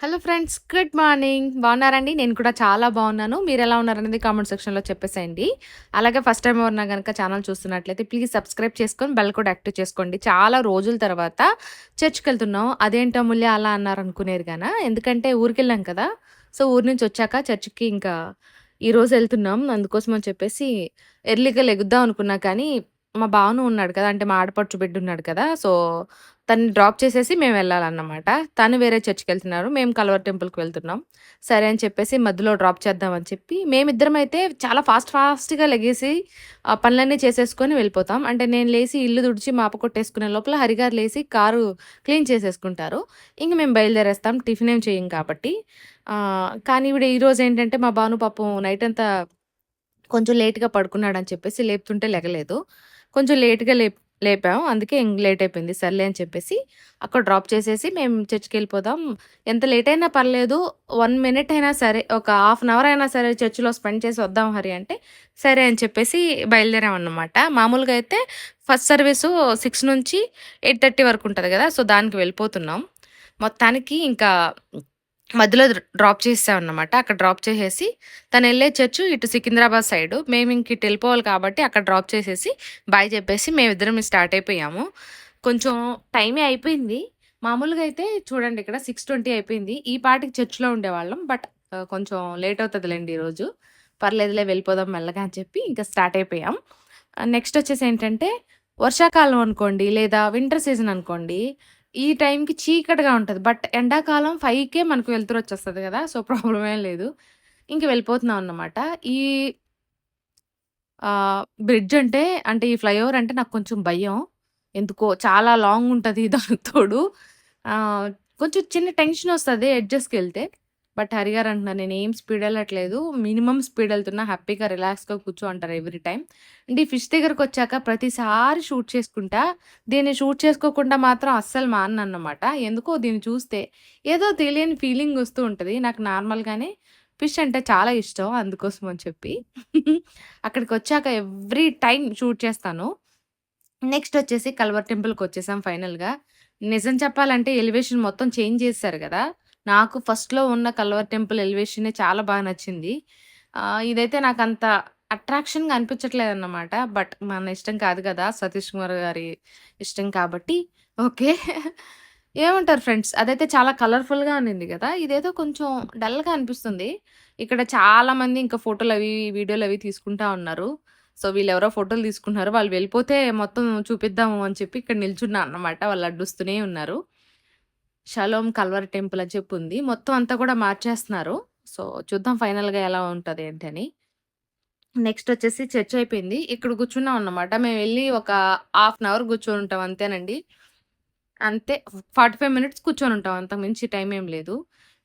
Hello friends good morning బాగున్నారండి? నేను కూడా చాలా బాగున్నాను. మీరు ఎలా ఉన్నారనేది కామెంట్ సెక్షన్లో చెప్పేసేయండి. అలాగే ఫస్ట్ టైం ఎవరన్నా కనుక ఛానల్ చూస్తున్నట్లయితే ప్లీజ్ సబ్స్క్రైబ్ చేసుకొని బెల్ కూడా యాక్టివ్ చేసుకోండి. చాలా రోజుల తర్వాత చర్చ్కి వెళ్తున్నాం. అదేంటో ముల్య అలా అన్నారు అనుకునేరు కానీ ఎందుకంటే ఊరికి వెళ్ళాం కదా. సో ఊరి నుంచి వచ్చాక చర్చ్కి ఇంకా ఈరోజు వెళ్తున్నాం. అందుకోసం అని చెప్పేసి ఎర్లీగా లెగుద్దాం అనుకున్నా కానీ మా బావను ఉన్నాడు కదా. అంటే మా ఆడపడుచు బిడ్డ ఉన్నాడు కదా. సో తను డ్రాప్ చేసేసి మేము వెళ్ళాలన్నమాట. తను వేరే చర్చ్కి వెళ్తున్నారు మేము కలవర్ టెంపుల్కి వెళ్తున్నాం. సరే అని చెప్పేసి మధ్యలో డ్రాప్ చేద్దామని చెప్పి మేమిద్దరం అయితే చాలా ఫాస్ట్ ఫాస్ట్గా లెగేసి పనులన్నీ చేసేసుకొని వెళ్ళిపోతాం. అంటే నేను లేచి ఇల్లు తుడిచి మాప కొట్టేసుకునే లోపల హరిగారు లేచి కారు క్లీన్ చేసేసుకుంటారు. ఇంక మేము బయలుదేరేస్తాం. టిఫిన్ ఏం చేయం కాబట్టి. కానీ ఇప్పుడు ఈరోజు ఏంటంటే మా బాను పాపం నైట్ అంతా కొంచెం లేట్‌గా పడుకున్నాడని చెప్పేసి లేపుతుంటే లెగలేదు. కొంచెం లేట్‌గా లేపు లేపాం. అందుకే లేట్ అయిపోయింది. సర్లే అని చెప్పేసి అక్కడ డ్రాప్ చేసేసి మేము చర్చ్కి వెళ్ళిపోదాం ఎంత లేట్ అయినా పర్లేదు. వన్ మినిట్ అయినా సరే, ఒక హాఫ్ అన్ అవర్ అయినా సరే చర్చ్‌లో స్పెండ్ చేసి వద్దాం హరి అంటే, సరే అని చెప్పేసి బయలుదేరామన్నమాట. మామూలుగా అయితే ఫస్ట్ సర్వీసు సిక్స్ నుంచి 8:30 వరకు ఉంటుంది కదా సో, దానికి వెళ్ళిపోతున్నాం. మొత్తానికి ఇంకా మధ్యలో డ్రాప్ చేసామన్నమాట అక్కడ డ్రాప్ చేసేసి తను వెళ్ళే చర్చ్ ఇటు సికింద్రాబాద్ సైడు. మేము ఇంక ఇటు వెళ్ళిపోవాలి కాబట్టి అక్కడ డ్రాప్ చేసేసి బాయ్ చెప్పేసి మేమిద్దరం స్టార్ట్ అయిపోయాము. కొంచెం టైమే అయిపోయింది. మామూలుగా అయితే చూడండి ఇక్కడ 6:20 అయిపోయింది. ఈ పాటికి చర్చ్‌లో ఉండేవాళ్ళం. బట్ కొంచెం లేట్ అవుతుందిలేండి ఈరోజు. పర్లేదులే వెళ్ళిపోదాం మెల్లగా అని చెప్పి ఇంకా స్టార్ట్ అయిపోయాం. నెక్స్ట్ వచ్చేసి ఏంటంటే వర్షాకాలం అనుకోండి లేదా వింటర్ సీజన్ అనుకోండి. ఈ టైంకి చీకటిగా ఉంటుంది బట్ ఎండాకాలం ఫైవ్కే మనకు వెళ్తారు వచ్చేస్తుంది కదా సో, ప్రాబ్లమ్ ఏం లేదు. ఇంక వెళ్ళిపోతున్నాం అన్నమాట. ఈ బ్రిడ్జ్ అంటే, అంటే ఈ ఫ్లైఓవర్ అంటే నాకు కొంచెం భయం. ఎందుకో చాలా లాంగ్ ఉంటుంది దానికి తోడు కొంచెం చిన్న టెన్షన్ వస్తుంది ఎడ్జస్ట్కి ఎడ్జెస్‌కెళ్తే. బట్ హరిగారు అంటున్నారు ఏం స్పీడ్ వెళ్ళట్లేదు మినిమం స్పీడ్ వెళ్తున్నా హ్యాపీగా రిలాక్స్‌గా కూర్చో అంటారు ఎవ్రీ టైం అంటే ఈ ఫిష్ దగ్గరకొచ్చాక ప్రతిసారి షూట్ చేసుకుంటా. దీన్ని షూట్ చేసుకోకుండా మాత్రం అస్సలు మానన్నమాట ఎందుకో దీన్ని చూస్తే ఏదో తెలియని ఫీలింగ్ వస్తూ ఉంటుంది నాకు నార్మల్‌గానే ఫిష్ అంటే చాలా ఇష్టం. అందుకోసం అని చెప్పి. అక్కడికి వచ్చాక ఎవ్రీ టైం షూట్ చేస్తాను. నెక్స్ట్ వచ్చేసి కల్వర్ టెంపుల్‌కొచ్చేసాం ఫైనల్‌గా. నిజం చెప్పాలంటే ఎలివేషన్ మొత్తం చేంజ్ చేశారు కదా నాకు ఫస్ట్‌లో ఉన్న కల్వర్ టెంపుల్ ఎలివేషనే చాలా బాగా నచ్చింది. ఆహ్, ఇదైతే నాకంత అట్రాక్షన్‌గా అనిపించట్లేదన్నమాట. బట్ మన ఇష్టం కాదు కదా సతీష్ కుమార్ గారి ఇష్టం కాబట్టి ఓకే. ఏమంటారు ఫ్రెండ్స్? అదైతే చాలా కలర్‌ఫుల్‌గా ఉండింది గదా! ఇదేదో కొంచెం డల్‌గా అనిపిస్తుంది. ఇక్కడ చాలామంది ఇంకా ఫోటోలవి, వీడియోలవి తీసుకుంటా ఉన్నారు. సో, వీళ్ళెవరో ఫోటోలు తీసుకుంటున్నారు. వాళ్ళు వెళ్ళిపోతే మొత్తం చూపిద్దాము అని చెప్పి ఇక్కడ నిల్చున్నా అన్నమాట. వాళ్ళు అడ్డొస్తూనే ఉన్నారు. షలోమ్ కల్వర్ టెంపుల్ అని చెప్పి ఉంది. మొత్తం అంతా కూడా మార్చేస్తున్నారు. సో, చూద్దాం ఫైనల్‌గా ఎలా ఉంటుంది ఏంటని. నెక్స్ట్ వచ్చేసి చర్చ్ అయిపోయింది. ఇక్కడ కూర్చున్నాం అన్నమాట. మేము వెళ్ళి ఒక హాఫ్ అన్ అవర్ కూర్చొని ఉంటాం అంతేనండి. అంతే 45 మినిట్స్ కూర్చొని ఉంటాం. అంతకు మించి టైం ఏం లేదు.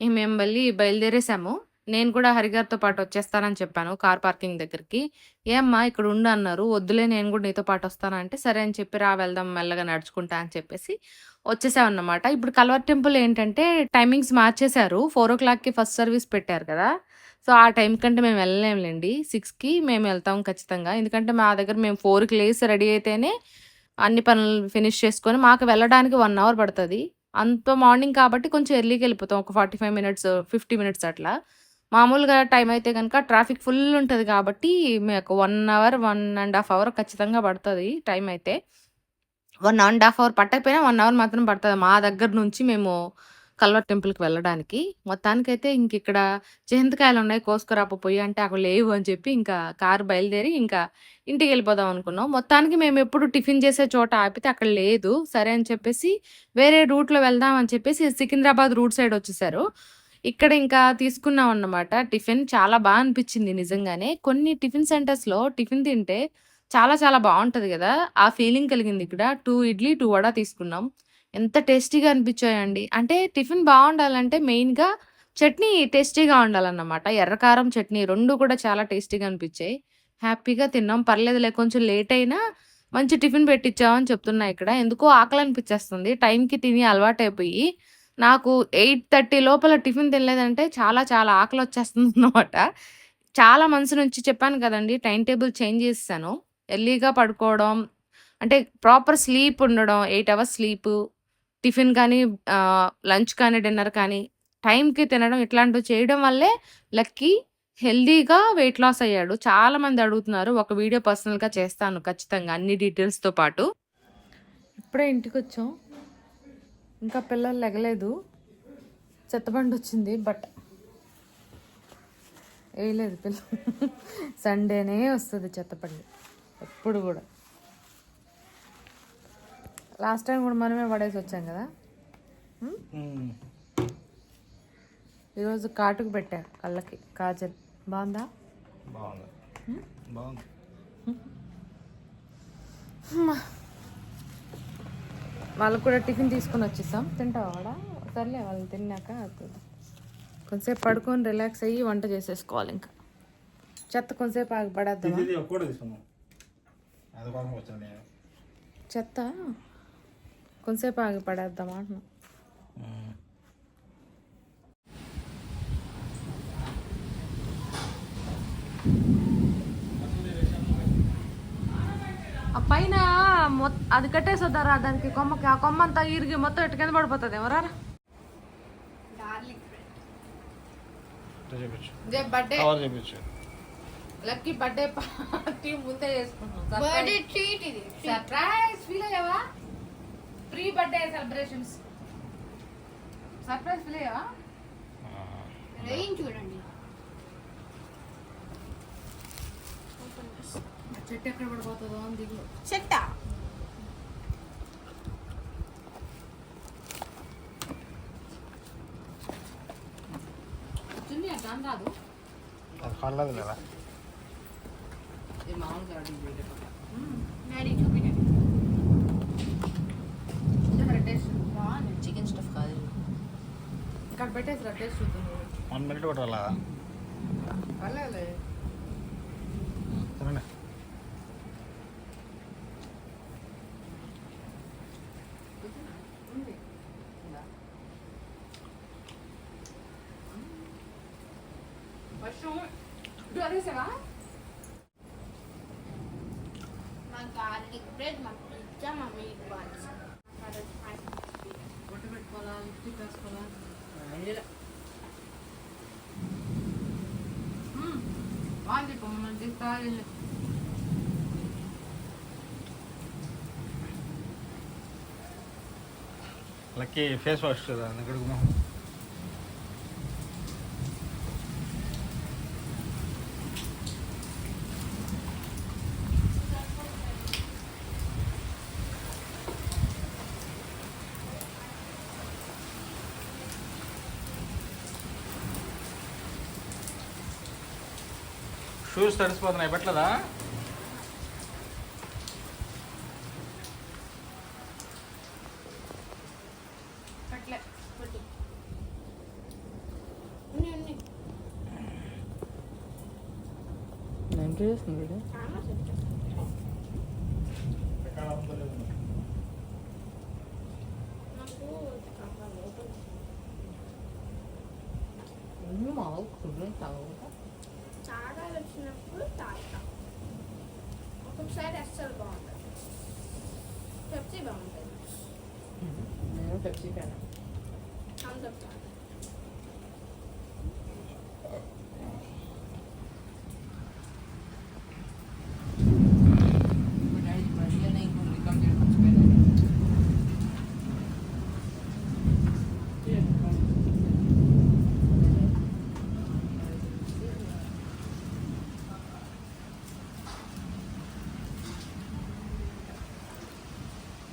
మేము మళ్ళీ బయలుదేరేసాము. నేను కూడా హరిగారితో పాటు వచ్చేస్తానని చెప్పాను కార్ పార్కింగ్ దగ్గరికి. "ఏమ్మా ఇక్కడ ఉండు" అన్నారు. "వద్దులే నేను కూడా నీతో పాటు వస్తాను" అంటే, సరే అని చెప్పి రా వెళ్దాం మెల్లగా నడుచుకుంటా అని చెప్పేసి వచ్చేసామన్నమాట. ఇప్పుడు కల్వర్ టెంపుల్ ఏంటంటే టైమింగ్స్ మార్చేశారు. 4:00కి ఫస్ట్ సర్వీస్ పెట్టారు కదా! సో, ఆ టైం కంటే మేము వెళ్ళలేములేండి సిక్స్కి మేము వెళ్తాం ఖచ్చితంగా. ఎందుకంటే మా దగ్గర మేము ఫోర్కి లేసి రెడీ అయితేనే అన్ని పనులు ఫినిష్ చేసుకొని మాకు వెళ్ళడానికి వన్ అవర్ పడుతుంది అంత మార్నింగ్ కాబట్టి కొంచెం ఎర్లీకి వెళ్ళిపోతాం. ఒక 45 మినిట్స్, 50 మినిట్స్ అట్లా. మామూలుగా టైం అయితే కనుక ట్రాఫిక్ ఫుల్ ఉంటుంది కాబట్టి మాకు one hour, one and half hour ఖచ్చితంగా పడుతుంది టైం అయితే. వన్ అండ్ హాఫ్ అవర్ పట్టకపోయినా వన్ అవర్ మాత్రం పడుతుంది మా దగ్గర నుంచి మేము కల్వర్ టెంపుల్‌కి వెళ్ళడానికి. మొత్తానికైతే ఇంక ఇక్కడ చింతకాయలున్నాయి కోసుకురాపో పొయ్యి అంటే అక్కడ లేవు అని చెప్పి ఇంకా కారు బయలుదేరి ఇంకా ఇంటికెళ్ళిపోదాం అనుకున్నాం. మొత్తానికి మేము ఎప్పుడు టిఫిన్ చేసే చోట ఆపితే అక్కడ లేదు. సరే అని చెప్పేసి వేరే రూట్‌లో వెళ్దాం అని చెప్పేసి సికింద్రాబాద్ రూట్ సైడ్ వచ్చేసారు. ఇక్కడ ఇంకా తీసుకున్నాం అన్నమాట టిఫిన్. చాలా బాగా అనిపించింది నిజంగానే. కొన్ని టిఫిన్ సెంటర్స్‌లో టిఫిన్ తింటే చాలా చాలా బాగుంటుంది కదా ఆ ఫీలింగ్ కలిగింది ఇక్కడ. 2 ఇడ్లీ, 2 వడ తీసుకున్నాం. ఎంత టేస్టీగా అనిపించాయండి. అంటే టిఫిన్ బావుండాలంటే మెయిన్‌గా చట్నీ టేస్టీగా ఉండాలన్నమాట. ఎర్ర కారం చట్నీ 2 కూడా చాలా టేస్టీగా అనిపించాయి. హ్యాపీగా తిన్నాం. పర్లేదులే కొంచెం లేట్ అయినా మంచి టిఫిన్ పెట్టిచ్చావు అని చెప్తున్నా ఇక్కడ. ఎందుకో ఆకలనిపించేస్తుంది. టైంకి తిని అలవాటైపోయి నాకు 8:30 లోపల టిఫిన్ తినలేదంటే చాలా చాలా ఆకలొచ్చేస్తుందన్నమాట. చాలా మంత్స్ నుంచి చెప్పాను కదండీ! టైమ్ టేబుల్ చేంజ్ చేసేసాను. ఎర్లీగా పడుకోవడం, అంటే ప్రాపర్ స్లీప్ ఉండడం. ఎయిట్ అవర్స్ స్లీపు, టిఫిన్ కానీ లంచ్ కానీ, డిన్నర్ కానీ టైంకి తినడం ఇట్లాంటివి చేయడం వల్లే లక్కీ హెల్తీగా వెయిట్ లాస్ అయ్యాడు. చాలా మంది అడుగుతున్నారు. ఒక వీడియో పర్సనల్‌గా చేస్తాను ఖచ్చితంగా అన్ని డీటెయిల్స్‌తో పాటు. ఇప్పుడే ఇంటికొచ్చాం. ఇంకా పిల్లలు లెగలేదు. చెత్తబండొచ్చింది. బట్ వేయలేదు పిల్లలు. సండేనే వస్తుంది చెత్తబండి. ఎప్పుడు గూడా. లాస్ట్ టైం గూడా మనమే పడేసి వచ్చాం! హ్మ్. ఈరోజు కాటుక పెట్టా కళ్ళకి కాజల్. బాగుంది! వాళ్ళకి కూడా టిఫిన్ తీసుకొని వచ్చేసాం. తింటావా వాడ? సర్లే వాళ్ళు తిన్నాక. కొంతసేపు పడుకొని రిలాక్స్ అయ్యి వంట చేసేసుకోవాలి ఇంకా. చెత్త కొంతసేపు ఆగి పడేద్దామా? ఇది ఒక్కటి తీసుకున్నాం అది కోసం వచ్చాను నేను. చెత్త? కొంతసేపు ఆగి పడేద్దామా అంటున్నా. ఆ పైన మొత్- అది కట్టేసొద్దారా దానికి కొమ్మకి. ఆ కొమ్మ అంతా ఇరిగి మొత్తం ఇటు కింద పడిపోతుంది. ఎవరా చూపించు. బర్త్డే. కవర్ చూపించు. లక్కీ బర్త్డే పార్టీ ముందే చేసుకుంటున్నాం. బర్త్డే ట్రీట్ ఇది. సర్ప్రైజ్ ఫీల్ అయ్యావా? Pre birthday celebrations surprise feel అయ్యావా? రెయిన్ చూడండి. చెట్టు ఎక్కడ పడిపోతుందో అని దిగులు చెట్ట? చున్నీ అట్లా అని రాదు. అది పర్లేదు లేదా ఇది మామూలుగా అడిగి వీడియో పట్ల. డాడీ చూపించండి చూసారా టేస్ట్ బాగుంది చికెన్ స్టఫ్ కాదు ఇక్కడ పెట్టేసి టేస్ట్ చూద్దాం వన్ మినిట్ కూడా రాలేదా పర్లేదు తినండి ఉంది ఉందా? మష్రూమ్ ఇది అదేసావా మా గార్లిక్ బ్రెడ్ మా పిజ్జా మా మీట్ బాల్స్ బొట్టు పెట్టుకోవాలా లిప్స్టిక్ వేసుకోవాలా మ్మ్. బాగుంది పొమ్మని తీస్తా లక్కీ ఫేస్ వాష్ కదా ఇక్కడికి Shoes తడిసిపోతున్నాయి పెట్టలేదా? నేను చేస్తుంది చాలా సెట్ నాకు కావాలి చాలా వచ్చినప్పుడు తాగుతా ఒక్కొక్కసారి అస్సలు బాగుంటుంది పెప్సీ బాగుంటుంది నేను పెప్సీ ఫ్యాన్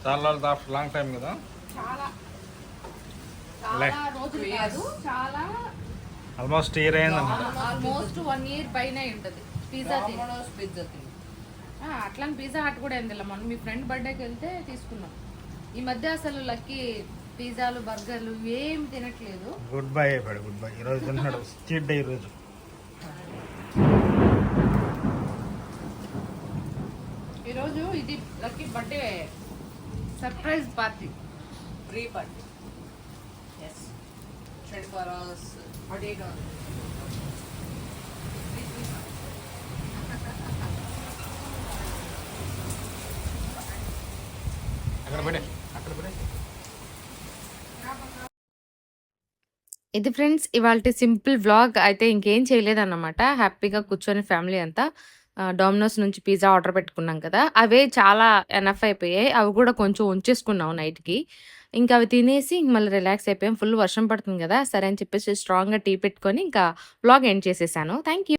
చాలా రోజులు ఆఫ్టర్ లాంగ్ టైం కదా చాలా. లే. చాలా రోజులు కాదు. చాలా ఆల్మోస్ట్ ఇయర్ అయిందన్నమాట ఆల్మోస్ట్ వన్ ఇయర్ పైన ఉంటది. పిజ్జా తిని. పిజ్జా తిని. ఆ, అట్లాని పిజ్జా హట్ కూడా ఏం తినలే మొన్న మీ ఫ్రెండ్ బర్త్డేకి వెళ్తే తీసుకున్నాం. ఈ మధ్య అసలు లక్కీ పిజ్జాలు బర్గర్లు ఏం తినట్లేదు. గుడ్ బై అయిపోయాడు గుడ్ బై ఈరోజు తిన్నాడు. చీట్ డే ఈరోజు. ఈరోజు ఇది lucky birthday surprise party. Pre party. Yes twenty four hours అక్కడ పెడే అక్కడ పెడే. ఇది ఫ్రెండ్స్ ఇవాల్టి సింపుల్ వ్లాగ్. అయితే ఇంకేం చేయలేదన్నమాట. హ్యాపీగా కూర్చొని ఫ్యామిలీ అంతా. డోమినోస్ నుంచి పిజ్జా ఆర్డర్ పెట్టుకున్నాం కదా! అవే చాలా ఎనఫ్ అయిపోయాయి. అవి కూడా కొంచెం ఉంచేసుకున్నాం నైట్‌కి. ఇంకా అవి తినేసి ఇంక మళ్ళీ రిలాక్స్ అయిపోయాం. ఫుల్ వర్షం పడుతుంది కదా సరే అని చెప్పేసి స్ట్రాంగ్‌గా టీ పెట్టుకొని ఇంకా బ్లాగ్ ఎండ్ చేసేసాను. Thank you.